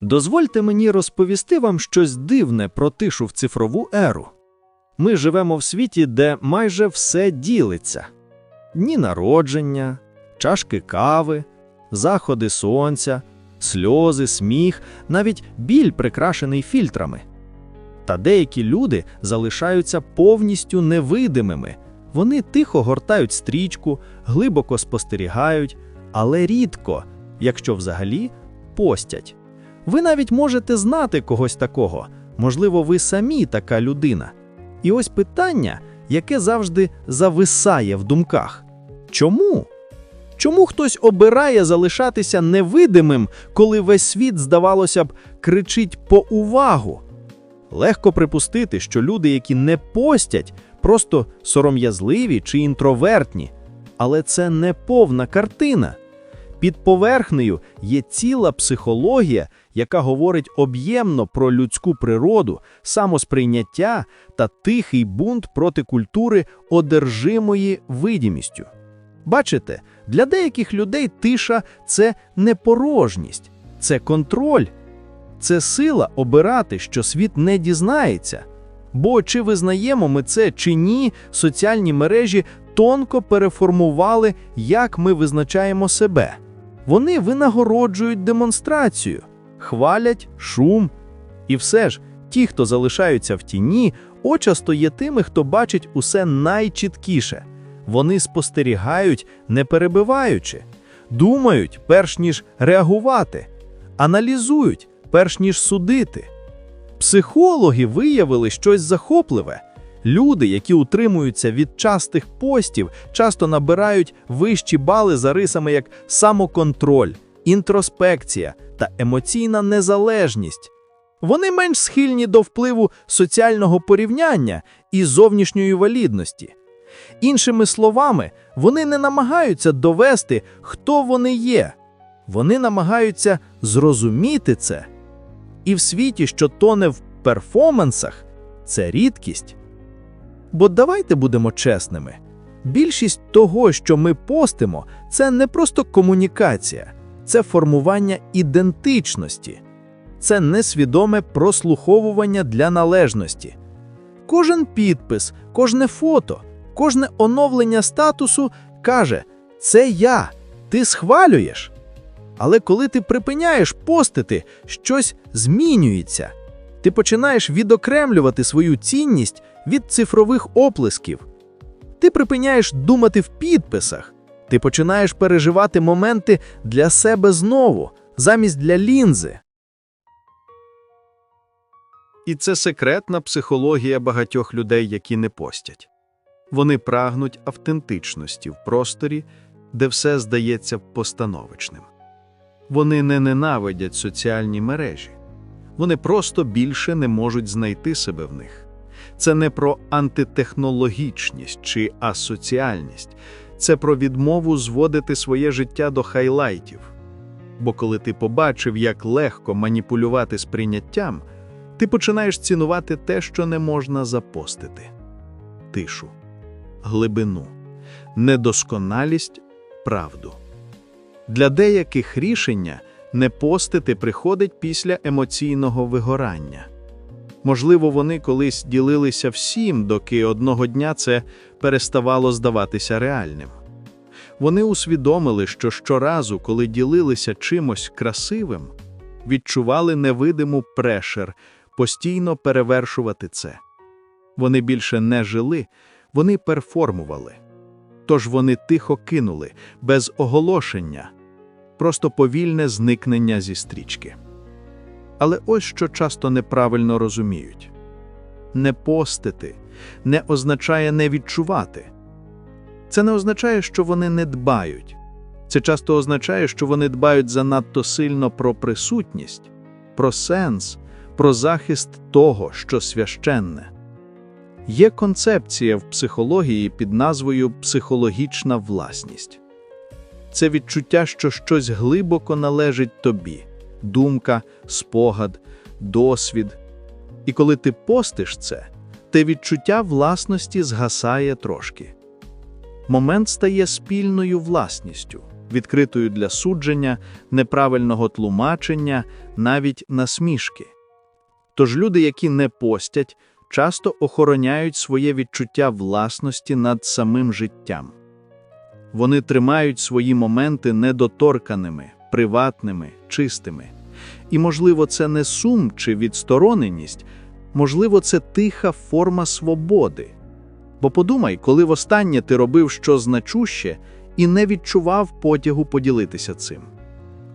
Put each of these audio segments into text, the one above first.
Дозвольте мені розповісти вам щось дивне про тишу в цифрову еру. Ми живемо в світі, де майже все ділиться: дні народження, чашки кави, заходи сонця, сльози, сміх, навіть біль прикрашений фільтрами. Та деякі люди залишаються повністю невидимими. Вони тихо гортають стрічку, глибоко спостерігають, але рідко, якщо взагалі, постять. Ви навіть можете знати когось такого, можливо, ви самі така людина. І ось питання, яке завжди зависає в думках: чому? Чому хтось обирає залишатися невидимим, коли весь світ, здавалося б, кричить по увагу? Легко припустити, що люди, які не постять, просто сором'язливі чи інтровертні. Але це не повна картина. Під поверхнею є ціла психологія, яка говорить об'ємно про людську природу, самосприйняття та тихий бунт проти культури одержимої видімістю. Бачите, для деяких людей тиша це не порожність, це контроль, це сила обирати, що світ не дізнається. Бо чи визнаємо ми це чи ні, соціальні мережі тонко переформували, як ми визначаємо себе. Вони винагороджують демонстрацію, хвалять шум. І все ж, ті, хто залишаються в тіні, очасто є тими, хто бачить усе найчіткіше. Вони спостерігають, не перебиваючи, думають, перш ніж реагувати, аналізують, перш ніж судити. Психологи виявили щось захопливе. Люди, які утримуються від частих постів, часто набирають вищі бали за рисами як самоконтроль, інтроспекція та емоційна незалежність. Вони менш схильні до впливу соціального порівняння і зовнішньої валідності. Іншими словами, вони не намагаються довести, хто вони є. Вони намагаються зрозуміти це. І в світі, що тоне в перформансах, це рідкість. Бо давайте будемо чесними: більшість того, що ми постимо, це не просто комунікація, це формування ідентичності, це несвідоме прослуховування для належності. Кожен підпис, кожне фото, кожне оновлення статусу каже: Це я, ти схвалюєш. Але коли ти припиняєш постити, щось змінюється. Ти починаєш відокремлювати свою цінність від цифрових оплесків. Ти припиняєш думати в підписах. Ти починаєш переживати моменти для себе знову, замість для лінзи. І це секретна психологія багатьох людей, які не постять. Вони прагнуть автентичності в просторі, де все здається постановочним. Вони не ненавидять соціальні мережі, вони просто більше не можуть знайти себе в них. Це не про антитехнологічність чи асоціальність, це про відмову зводити своє життя до хайлайтів. Бо коли ти побачив, як легко маніпулювати сприйняттям, ти починаєш цінувати те, що не можна запостити: тишу, глибину, недосконалість, правду. Для деяких рішення не постити приходить після емоційного вигорання. Можливо, вони колись ділилися всім, доки одного дня це переставало здаватися реальним. Вони усвідомили, що щоразу, коли ділилися чимось красивим, відчували невидиму прешер постійно перевершувати це. Вони більше не жили, вони перформували. Тож вони тихо кинули, без оголошення, просто повільне зникнення зі стрічки. Але ось що часто неправильно розуміють не постити не означає не відчувати. Це не означає, що вони не дбають. Це часто означає, що вони дбають занадто сильно про присутність, про сенс, про захист того, що священне. Є концепція в психології під назвою психологічна власність. Це відчуття, що щось глибоко належить тобі думка, спогад, досвід. І коли ти постиш це, те відчуття власності згасає трошки. момент стає спільною власністю, відкритою для судження, неправильного тлумачення, навіть насмішки. Тож люди, які не постять, часто охороняють своє відчуття власності над самим життям. Вони тримають свої моменти недоторканими, приватними, чистими. І, можливо, це не сум чи відстороненість, можливо, це тиха форма свободи. Бо подумай, коли востаннє ти робив щось значуще і не відчував потягу поділитися цим.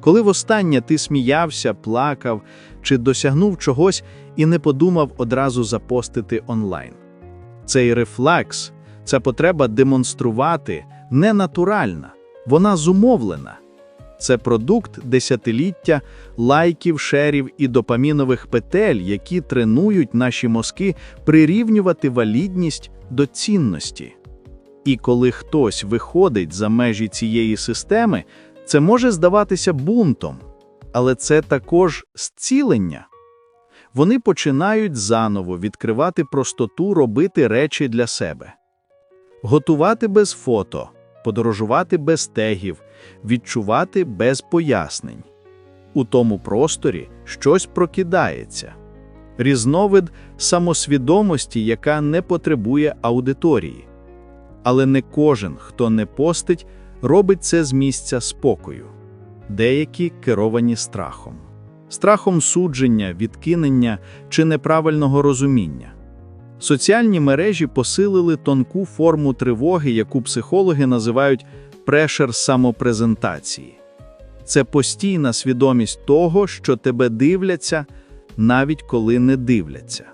Коли востаннє ти сміявся, плакав чи досягнув чогось і не подумав одразу запостити онлайн. Цей рефлекс, ця потреба демонструвати ненатуральна, вона зумовлена. Це продукт десятиліття лайків, шерів і допамінових петель, які тренують наші мозки прирівнювати валідність до цінності. І коли хтось виходить за межі цієї системи, це може здаватися бунтом, але це також зцілення. Вони починають заново відкривати простоту робити речі для себе, готувати без фото, подорожувати без тегів, відчувати без пояснень. У тому просторі щось прокидається. Різновид самосвідомості, яка не потребує аудиторії. Але не кожен, хто не постить, робить це з місця спокою. Деякі керовані страхом, страхом судження, відкинення чи неправильного розуміння. Соціальні мережі посилили тонку форму тривоги, яку психологи називають прешер самопрезентації. Це постійна свідомість того, що тебе дивляться, навіть коли не дивляться.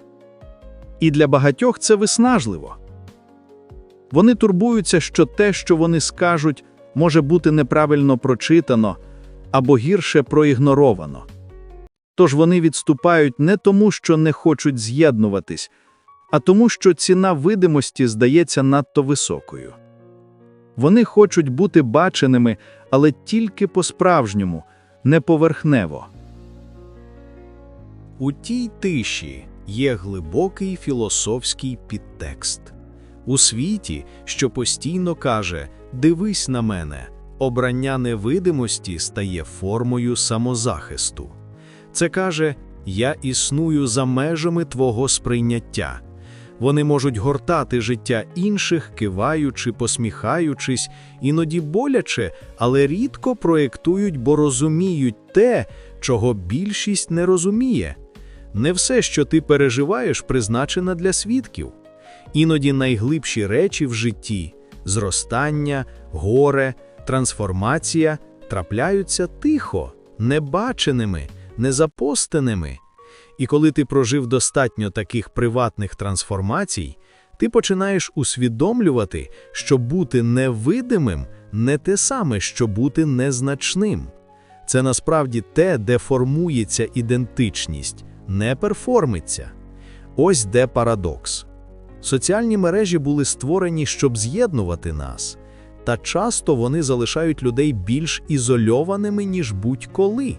І для багатьох це виснажливо. Вони турбуються, що те, що вони скажуть, може бути неправильно прочитано або гірше проігноровано. Тож вони відступають не тому, що не хочуть з'єднуватись, а тому, що ціна видимості здається надто високою. Вони хочуть бути баченими, але тільки по-справжньому, не поверхнево. У тій тиші є глибокий філософський підтекст. У світі, що постійно каже Дивись на мене, обрання невидимості стає формою самозахисту. Це каже Я існую за межами твого сприйняття. Вони можуть гортати життя інших, киваючи, посміхаючись, іноді боляче, але рідко проєктують, бо розуміють те, чого більшість не розуміє. Не все, що ти переживаєш, призначено для свідків. Іноді найглибші речі в житті зростання, горе, трансформація трапляються тихо, небаченими, незапостеними. І коли ти прожив достатньо таких приватних трансформацій, ти починаєш усвідомлювати, що бути невидимим не те саме, що бути незначним. Це насправді те, де формується ідентичність, не перформиться. Ось де парадокс. Соціальні мережі були створені, щоб з'єднувати нас, та часто вони залишають людей більш ізольованими, ніж будь-коли.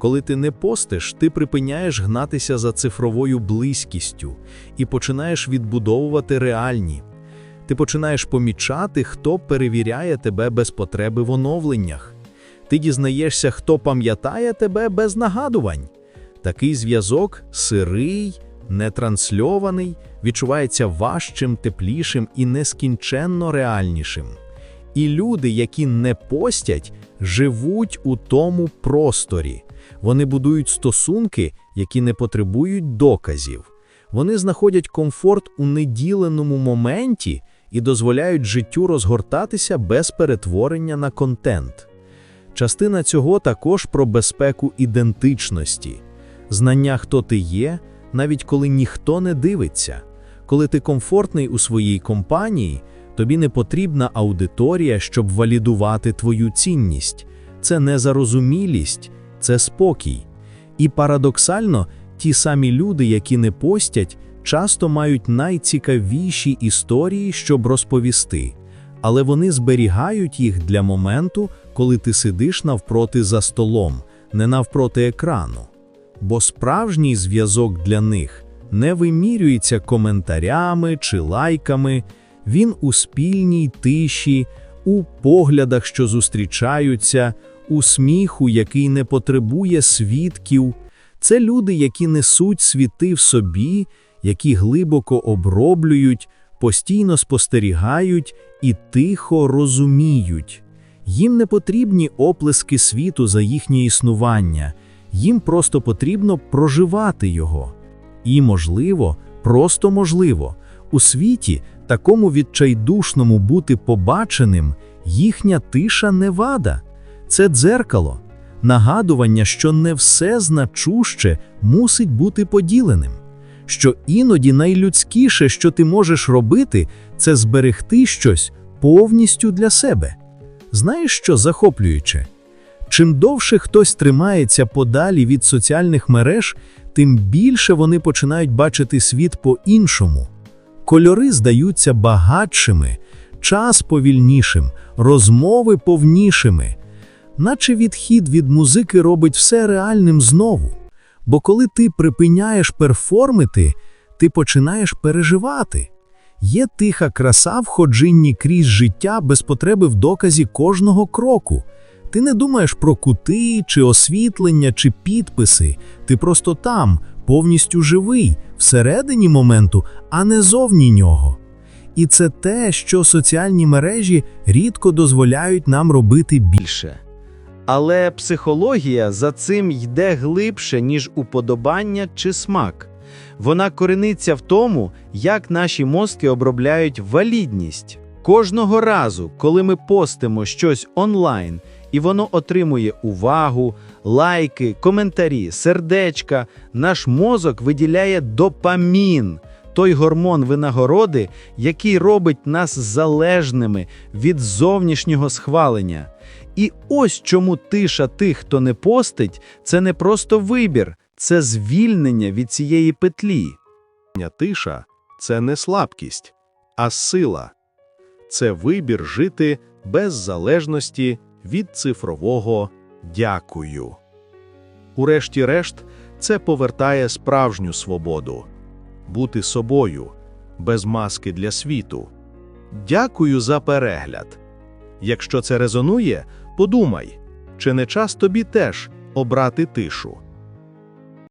Коли ти не постиш, ти припиняєш гнатися за цифровою близькістю і починаєш відбудовувати реальні. Ти починаєш помічати, хто перевіряє тебе без потреби в оновленнях. Ти дізнаєшся, хто пам'ятає тебе без нагадувань. Такий зв'язок сирий, нетрансльований, відчувається важчим, теплішим і нескінченно реальнішим. І люди, які не постять, живуть у тому просторі. Вони будують стосунки, які не потребують доказів. Вони знаходять комфорт у неділеному моменті і дозволяють життю розгортатися без перетворення на контент. Частина цього також про безпеку ідентичності, знання, хто ти є, навіть коли ніхто не дивиться. Коли ти комфортний у своїй компанії, тобі не потрібна аудиторія, щоб валідувати твою цінність. Це не зарозумілість, це спокій. І парадоксально, ті самі люди, які не постять, часто мають найцікавіші історії, щоб розповісти, але вони зберігають їх для моменту, коли ти сидиш навпроти за столом, не навпроти екрану. Бо справжній зв'язок для них не вимірюється коментарями чи лайками, Він у спільній тиші, у поглядах, що зустрічаються, у сміху, який не потребує свідків. Це люди, які несуть світи в собі, які глибоко оброблюють, постійно спостерігають і тихо розуміють. Їм не потрібні оплески світу за їхнє існування, їм просто потрібно проживати його. І, можливо, просто можливо, у світі, такому відчайдушному бути побаченим, їхня тиша не вада, це дзеркало, нагадування, що не все значуще мусить бути поділеним, що іноді найлюдськіше, що ти можеш робити, це зберегти щось повністю для себе. Знаєш, що захоплююче? Чим довше хтось тримається подалі від соціальних мереж, тим більше вони починають бачити світ по-іншому. Кольори здаються багатшими, час повільнішим, розмови повнішими. Наче відхід від музики робить все реальним знову. Бо коли ти припиняєш перформити, ти починаєш переживати. Є тиха краса в ходжинні крізь життя без потреби в доказі кожного кроку. Ти не думаєш про кути, чи освітлення, чи підписи. Ти просто там, повністю живий, всередині моменту, а не зовні нього. І це те, що соціальні мережі рідко дозволяють нам робити більше. Але психологія за цим йде глибше, ніж уподобання чи смак. Вона корениться в тому, як наші мозки обробляють валідність. Кожного разу, коли ми постимо щось онлайн, і воно отримує увагу, лайки, коментарі, сердечка, наш мозок виділяє допамін, той гормон винагороди, який робить нас залежними від зовнішнього схвалення. І ось чому тиша тих, хто не постить, це не просто вибір, це звільнення від цієї петлі. Тиша це не слабкість, а сила. Це вибір жити без залежності від цифрового дякую. Урешті-решт, це повертає справжню свободу бути собою, без маски для світу. Дякую за перегляд. Якщо це резонує, подумай, чи не час тобі теж обрати тишу.